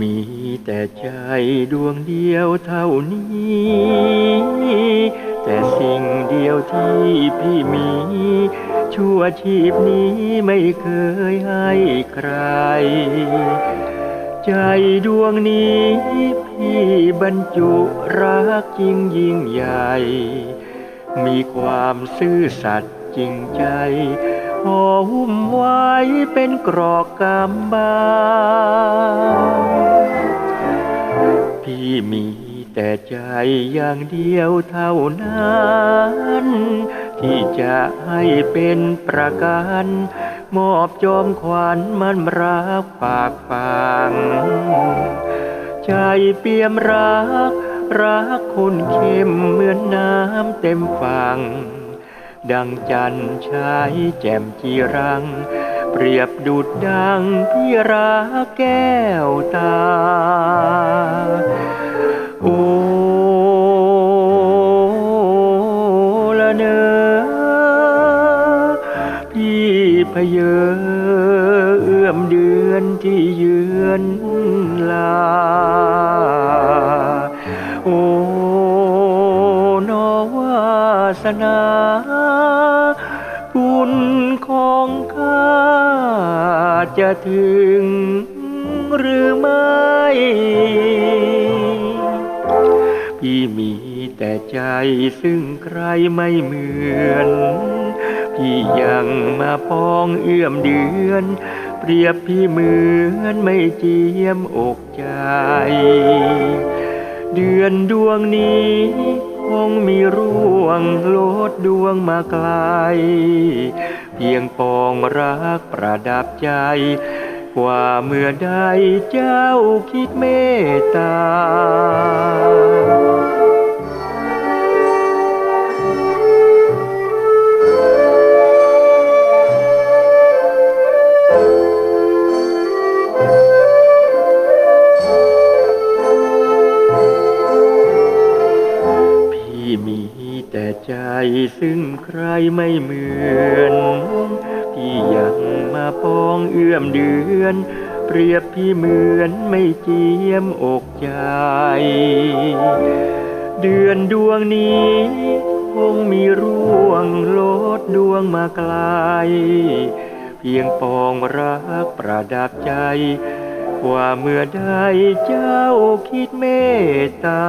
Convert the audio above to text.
มีแต่ใจดวงเดียวเท่านี้ แต่สิ่งเดียวที่พี่มี ชั่วชีพนี้ไม่เคยให้ใคร ใจดวงนี้พี่บรรจุรักจริงยิ่งใหญ่ มีความซื่อสัตย์จริงใจ ห่อหุ้มไว้เป็นกรอกกำบานพี่มีแต่ใจอย่างเดียวเท่านั้น ที่จะให้เป็นประกันมอบจอมขวัญมันรักปากฟัง ใจเปี่ยมรัก รักคนเข้มเหมือนน้ำเต็มฝั่ง ดังจันชายแจ่มจีรัง เปรียบดุดดังพี่รักแก้วตา โอ้ละเนอพี่พเยอเอื้อมเดือนที่เยือนลา สนาบุญของข้าจะถึงหรือไม่ พี่มีแต่ใจซึ่งใครไม่เหมือน พี่ยังมาปองเอื้อมเดือน เปรียบพี่เหมือนไม่เจียมอกใจ เดือนดวงนี้ งมีร่วงโลดดวงมาไกล เพียงปองรักประดับใจ กว่าเมื่อใดเจ้าคิดเมตตา แต่ใจซึ่งใครไม่เหมือนพี่ยังมาปองเอื้อมเดือน เปรียบพี่เหมือนไม่เจียมอกใจ เดือนดวงนี้คงมีร่วงโลดดวงมาไกล เพียงปองรักประดับใจว่าเมื่อใดเจ้าคิดเมตตา